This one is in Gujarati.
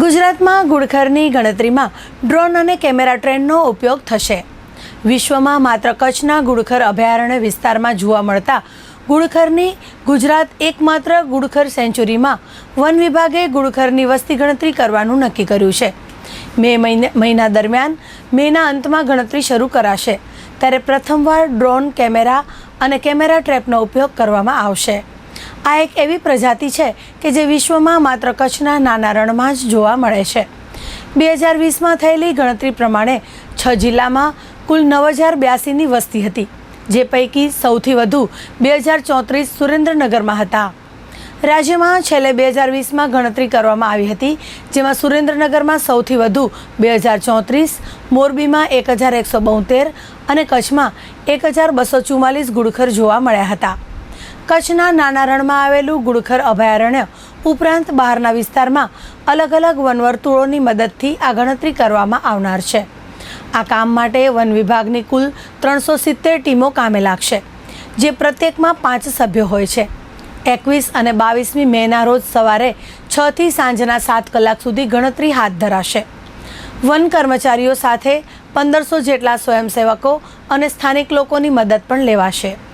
ગુજરાતમાં ઘુડખરની ગણતરીમાં ડ્રોન અને કેમેરા ટ્રેનનો ઉપયોગ થશે. વિશ્વમાં માત્ર કચ્છના ઘુડખર અભયારણ્ય વિસ્તારમાં જોવા મળતા ઘુડખરની ગુજરાત એકમાત્ર ઘુડખર સેન્ચુરીમાં વન વિભાગે ઘુડખરની વસ્તી ગણતરી કરવાનું નક્કી કર્યું છે. મે મહિને દરમિયાન મેના અંતમાં ગણતરી શરૂ કરાશે. ત્યારે પ્રથમવાર ડ્રોન, કેમેરા અને કેમેરા ટ્રેપનો ઉપયોગ કરવામાં આવશે. આ એક એવી પ્રજાતિ છે કે જે વિશ્વમાં માત્ર કચ્છના નાના રણમાં જ જોવા મળે છે. બે હજાર વીસમાં થયેલી ગણતરી પ્રમાણે છ જિલ્લામાં કુલ નવ હજાર બ્યાસીની વસ્તી હતી, જે પૈકી સૌથી વધુ બે હજાર ચોત્રીસ સુરેન્દ્રનગરમાં હતા. રાજ્યમાં છેલ્લે બે હજાર વીસમાં ગણતરી કરવામાં આવી હતી, જેમાં સુરેન્દ્રનગરમાં સૌથી વધુ બે હજાર ચોત્રીસ, મોરબીમાં એક હજાર એકસો બોતેર અને કચ્છમાં એક હજાર બસો ચુમ્માલીસ ગુડખર જોવા મળ્યા હતા. કચ્છના નાના રણમાં આવેલું ગુડખર અભયારણ્ય ઉપરાંત બહારના વિસ્તારમાં અલગ અલગ વનવર્તુળોની મદદથી આ ગણતરી કરવામાં આવનાર છે. આ કામ માટે વન વિભાગની કુલ ત્રણસો સિત્તેર ટીમો કામે લાગશે, જે પ્રત્યેકમાં પાંચ સભ્યો હોય છે. એકવીસ અને બાવીસમી મેના રોજ સવારે છથી સાંજના સાત કલાક સુધી ગણતરી હાથ ધરાશે. વન કર્મચારીઓ સાથે પંદરસો જેટલા સ્વયંસેવકો અને સ્થાનિક લોકોની મદદ પણ લેવાશે.